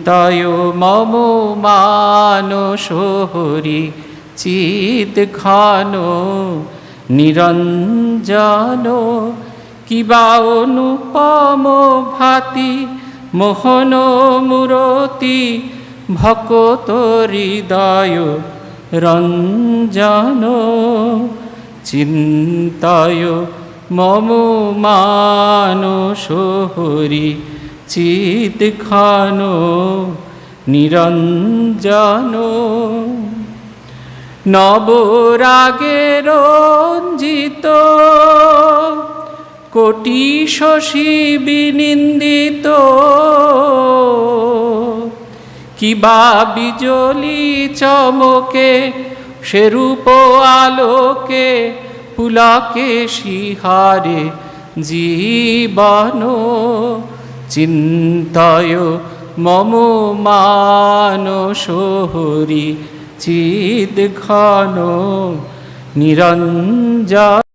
চিন্তয় মম মানস হরি চিত ঘন নিরঞ্জন। কিবা অনুপম ভাতি মোহন মূরতি ভকত হৃদয় রঞ্জন। চিন্তায় মম মানস হরি চিত খান, নিরঞ্জন। নবরাগে রঞ্জিত, কোটি শশী বিনিন্দিত। কিবা বিজলি চমকে সেরূপ আলোকে পুলকে শিহারে জীবন। চিন্তয় মম মানস হরি চিদ ঘন নিরঞ্জন